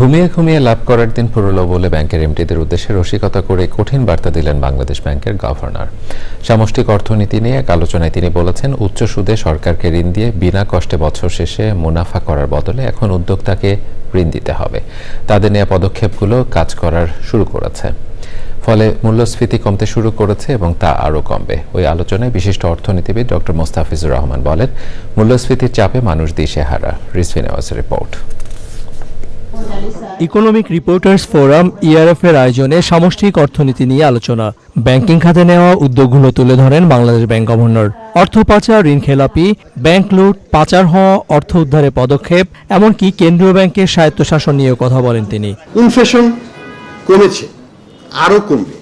ঘুমিয়ে ঘুমিয়ে লাভ করার দিন ফুরলো বলে ব্যাংকের এমডিদের উদ্দেশ্যে রসিকতা করে কঠিন বার্তা দিলেন বাংলাদেশ ব্যাংকের গভর্নর। সামষ্টিক অর্থনীতি নিয়ে এক আলোচনায় তিনি বলেছেন, উচ্চ সুদে সরকারকে ঋণ দিয়ে বিনা কষ্টে বছর শেষে মুনাফা করার বদলে এখন উদ্যোক্তাকে ঋণ দিতে হবে। তাদের নেওয়া পদক্ষেপগুলো কাজ করার শুরু করেছে। ফলে মূল্যস্ফীতি কমতে শুরু করেছে এবং তা আরও কমবে। ওই আলোচনায় বিশিষ্ট অর্থনীতিবিদ ডক্টর মোস্তাফিজুর রহমান বলেন, মূল্যস্ফীতির চাপে মানুষ দিশেহারা। Risfi Newaz report. Economic reporters forum ERF এর আয়োজনে সামষ্টিক অর্থনীতি নিয়ে আলোচনা। ব্যাংকিং খাতে নেওয়া উদ্যোগগুলো তুলে ধরেন বাংলাদেশ ব্যাংক গভর্নর। অর্থ পাচার, ঋণ খেলাপি, ব্যাংক লুট, পাচার হওয়া, অর্থ উদ্ধারে পদক্ষেপ, এমনকি কেন্দ্রীয় ব্যাংকের স্বায়ত্তশাসন নিয়েও কথা বলেন তিনি। ইনফ্লেশন কমেছে আরও কমবে,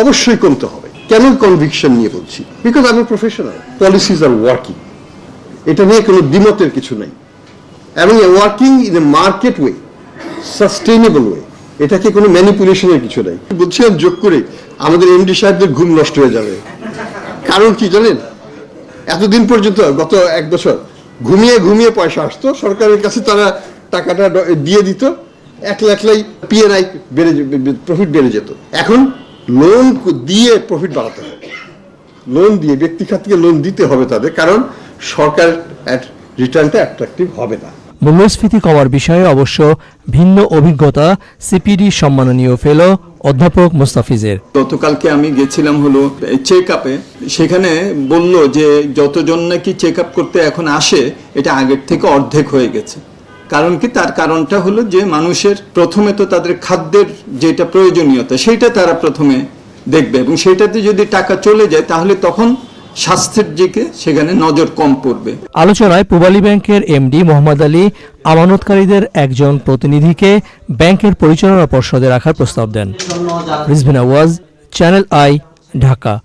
অবশ্যই কমতে হবে। কেন কনভিকশন নিয়ে বলছি? বিকজ আমি প্রফেশনাল পলিসিজ আর ওয়ার্কিং এটা নিয়ে কোনো দ্বিমতের কিছু নেই। এবং working in a market way sustainable way এটাকে কোনো ম্যানিপুলেশনের কিছু নেই? বলছিলাম যোগ করে আমাদের এমডি সাহেবদের ঘুম নষ্ট হয়ে যাবে। কারণ কি জানেন? এতদিন পর্যন্ত, গত এক বছর, ঘুমিয়ে ঘুমিয়ে পয়সা আসতো, সরকারের কাছে তারা টাকাটা দিয়ে দিত এক লাখলাই পিএনআই বেড়ে প্রফিট বেড়ে যেত। এখন লোন দিয়ে প্রফিট বাড়াতে হবে লোন দিয়ে ব্যক্তি খাত থেকে লোন দিতে হবে তাদের, কারণ সরকার রিটার্নটা অ্যাট্রাকটিভ হবে না। মূল্যস্ফীতি কমার বিষয়ে অবশ্য ভিন্ন অভিজ্ঞতা সিপিডি সম্মাননীয় ফেলো অধ্যাপক মোস্তাফিজের। গতকালকে আমি গেছিলাম হলো চেক আপে সেখানে বলল যে যতজন নাকি চেক আপ করতে এখন আসে, এটা আগের থেকে অর্ধেক হয়ে গেছে। কারণ কি? তার কারণটা হলো যে মানুষের প্রথমে তো তাদের খাদ্যের যেটা প্রয়োজনীয়তা সেটা তারা প্রথমে দেখবে এবং সেটাতে যদি টাকা চলে যায়, তাহলে তখন স্বাস্থ্যের দিকে সেখানে নজর কম পড়বে। আলোচনায় পূবালী ব্যাংকের এমডি মোহাম্মদ আলী আমানতকারীদের একজন প্রতিনিধিকে ব্যাংকের পরিচালনা পর্ষদে রাখার প্রস্তাব দেন। রিজভিনা চ্যানেল আই, ঢাকা।